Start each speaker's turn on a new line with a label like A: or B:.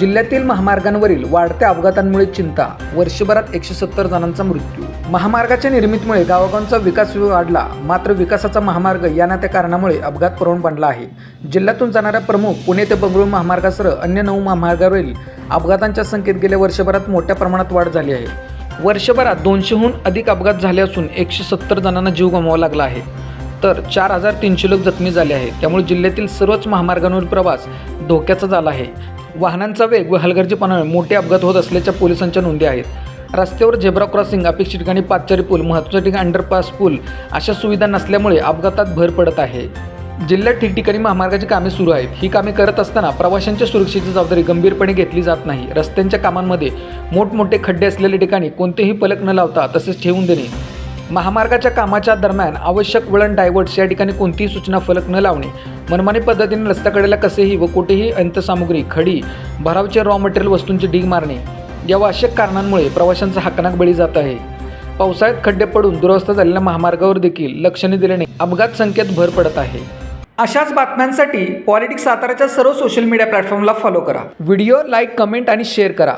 A: जिल्ह्यातील महामार्गांवरील वाढत्या अपघातांमुळे चिंता. वर्षभरात एकशे सत्तर जणांचा मृत्यू. महामार्गाच्या निर्मितीमुळे गावागावांचा विकास वाढला. मात्र विकासाचा महामार्ग या ना त्या कारणामुळे अपघात प्रवण बनला आहे. जिल्ह्यातून जाणाऱ्या प्रमुख पुणे ते बंगळूर महामार्गासह अन्य नऊ महामार्गावरील अपघातांच्या संख्येत गेल्या वर्षभरात मोठ्या प्रमाणात वाढ झाली आहे. वर्षभरात दोनशेहून अधिक अपघात झाले असून एकशे सत्तर जणांना जीव गमवावा लागला आहे. तर चार हजार तीनशे लोक जखमी झाले आहेत. त्यामुळे जिल्ह्यातील सर्वच महामार्गांवरील प्रवास धोक्याचा झाला आहे. वाहनांचा वेग व हलगर्जीपणामुळे मोठे अपघात होत असल्याच्या पोलिसांच्या नोंदी आहेत. रस्त्यावर झेब्रा क्रॉसिंग अपेक्षित ठिकाणी पादचारी पूल महत्त्वाच्या ठिकाणी अंडरपास पूल अशा सुविधा नसल्यामुळे अपघातात भर पडत आहे. जिल्ह्यात ठिकठिकाणी महामार्गाची कामे सुरू आहेत. ही कामे करत असताना प्रवाशांच्या सुरक्षेची जबाबदारी गंभीरपणे घेतली जात नाही. रस्त्यांच्या कामांमध्ये मोठमोठे खड्डे असलेल्या ठिकाणी कोणतेही पलक न लावता तसेच ठेवून देणे महामार्गाच्या कामाच्या दरम्यान आवश्यक वळण डायव्हर्ट्स या ठिकाणी कोणतीही सूचना फलक न लावणे मनमानी पद्धतीने रस्त्याकडेला कसेही व कुठेही अंतसामुग्री खडी भरावचे रॉ मटेरियल वस्तूंची ढीग मारणे या आवश्यक कारणांमुळे प्रवाशांचा हाकनाक बळी जात आहे. पावसाळ्यात खड्डे पडून दुरवस्था झालेल्या महामार्गावर देखील लक्ष न दिल्याने अपघात संख्येत भर पडत आहे. अशाच बातम्यांसाठी पॉलिटिक्स साताराच्या सर्व सोशल मीडिया प्लॅटफॉर्मला फॉलो करा. व्हिडिओ लाईक कमेंट आणि शेअर करा.